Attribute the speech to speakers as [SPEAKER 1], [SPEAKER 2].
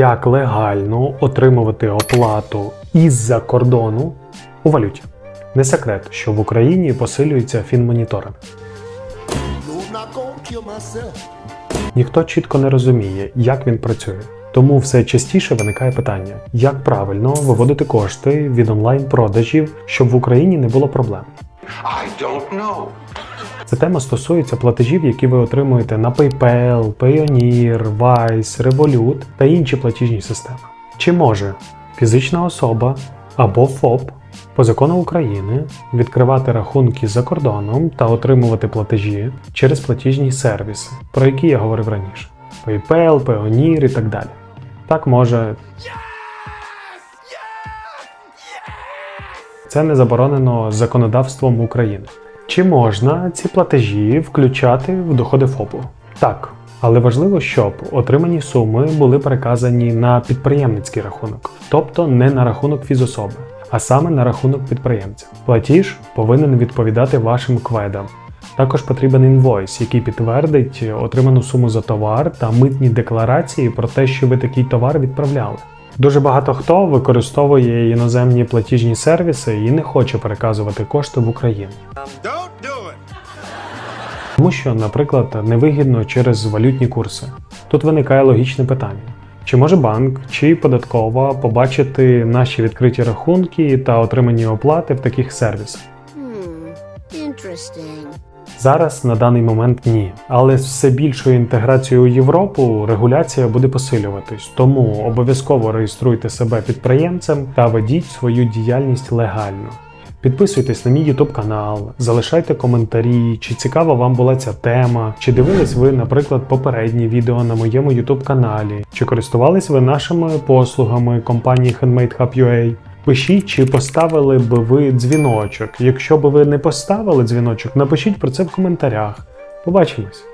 [SPEAKER 1] Як легально отримувати оплату із-за кордону у валюті? Не секрет, що в Україні посилюється фінмоніторинг. Ніхто чітко не розуміє, як він працює. Тому все частіше виникає питання, як правильно виводити кошти від онлайн-продажів, щоб в Україні не було проблем.
[SPEAKER 2] I don't know.
[SPEAKER 1] Ця тема стосується платежів, які ви отримуєте на PayPal, Payoneer, Wise, Revolut та інші платіжні системи. Чи може фізична особа або ФОП по закону України відкривати рахунки за кордоном та отримувати платежі через платіжні сервіси, про які я говорив раніше: PayPal, Payoneer і так далі. Так може. Це не заборонено законодавством України. Чи можна ці платежі включати в доходи ФОПу? Так, але важливо, щоб отримані суми були переказані на підприємницький рахунок, тобто не на рахунок фізособи, а саме на рахунок підприємця. Платіж повинен відповідати вашим кведам. Також потрібен інвойс, який підтвердить отриману суму за товар та митні декларації про те, що ви такий товар відправляли. Дуже багато хто використовує іноземні платіжні сервіси і не хоче переказувати кошти в Україну. Тому що, наприклад, невигідно через валютні курси. Тут виникає логічне питання: чи може банк чи податкова побачити наші відкриті рахунки та отримані оплати в таких сервісах?
[SPEAKER 3] Hmm, interesting.
[SPEAKER 1] Зараз на даний момент ні, але з все більшою інтеграцією у Європу регуляція буде посилюватись, тому обов'язково реєструйте себе підприємцем та ведіть свою діяльність легально. Підписуйтесь на мій YouTube канал, залишайте коментарі, чи цікава вам була ця тема, чи дивились ви, наприклад, попередні відео на моєму YouTube каналі, чи користувались ви нашими послугами компанії Handmade Hub. Пишіть, чи поставили би ви дзвіночок. Якщо би ви не поставили дзвіночок, напишіть про це в коментарях. Побачимось!